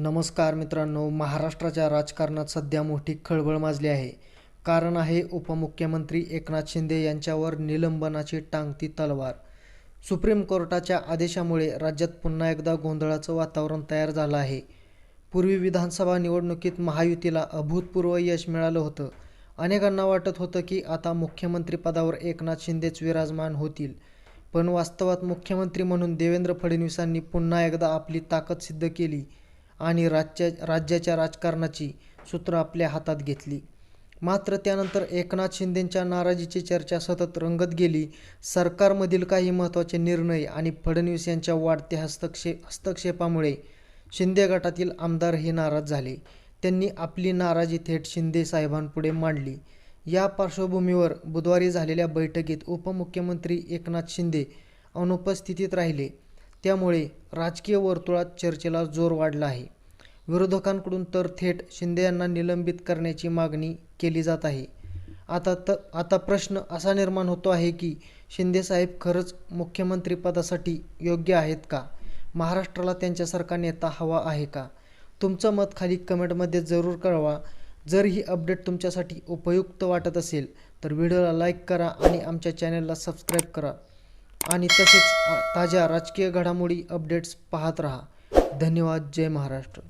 नमस्कार मित्रांनो महाराष्ट्राच्या राजकारणात सध्या मोठी खळबळ माजली आहे. कारण आहे उपमुख्यमंत्री एकनाथ शिंदे यांच्यावर निलंबनाची टांगती तलवार. सुप्रीम कोर्टाच्या आदेशामुळे राज्यात पुन्हा एकदा गोंधळाचं वातावरण तयार झालं आहे. पूर्वी विधानसभा निवडणुकीत महायुतीला अभूतपूर्व यश मिळालं होतं. अनेकांना वाटत होतं की आता मुख्यमंत्रीपदावर एकनाथ शिंदेच विराजमान होतील. पण वास्तवात मुख्यमंत्री म्हणून देवेंद्र फडणवीसांनी पुन्हा एकदा आपली ताकद सिद्ध केली. आणि राज्या राज्याच्या राजकारणाची सूत्र आपल्या हातात घेतली. मात्र त्यानंतर एकनाथ शिंदेंच्या नाराजीची चर्चा सतत रंगत गेली. सरकारमधील काही महत्त्वाचे निर्णय आणि फडणवीस यांच्या वाढत्या हस्तक्षे हस्तक्षेपामुळे शिंदे गटातील आमदारही नाराज झाले. त्यांनी आपली नाराजी थेट शिंदे साहेबांपुढे मांडली. या पार्श्वभूमीवर बुधवारी झालेल्या बैठकीत उपमुख्यमंत्री एकनाथ शिंदे अनुपस्थितीत राहिले. त्यामुळे राजकीय वर्तुळात चर्चेला जोर वाढला आहे. विरोधकांकडून तर थेट शिंदे यांना निलंबित करण्याची मागणी केली जात आहे. आता त आता प्रश्न असा निर्माण होतो आहे की शिंदेसाहेब खरंच मुख्यमंत्रीपदासाठी योग्य आहेत का? महाराष्ट्राला त्यांच्यासारखा नेता हवा आहे का? तुमचं मत खाली कमेंटमध्ये जरूर कळवा. जर ही अपडेट तुमच्यासाठी उपयुक्त वाटत असेल तर व्हिडिओला लाईक करा आणि आमच्या चॅनलला सबस्क्राईब करा. आणि तसेच ताज्या राजकीय घडामोडी अपडेट्स पाहत राहा. धन्यवाद. जय महाराष्ट्र.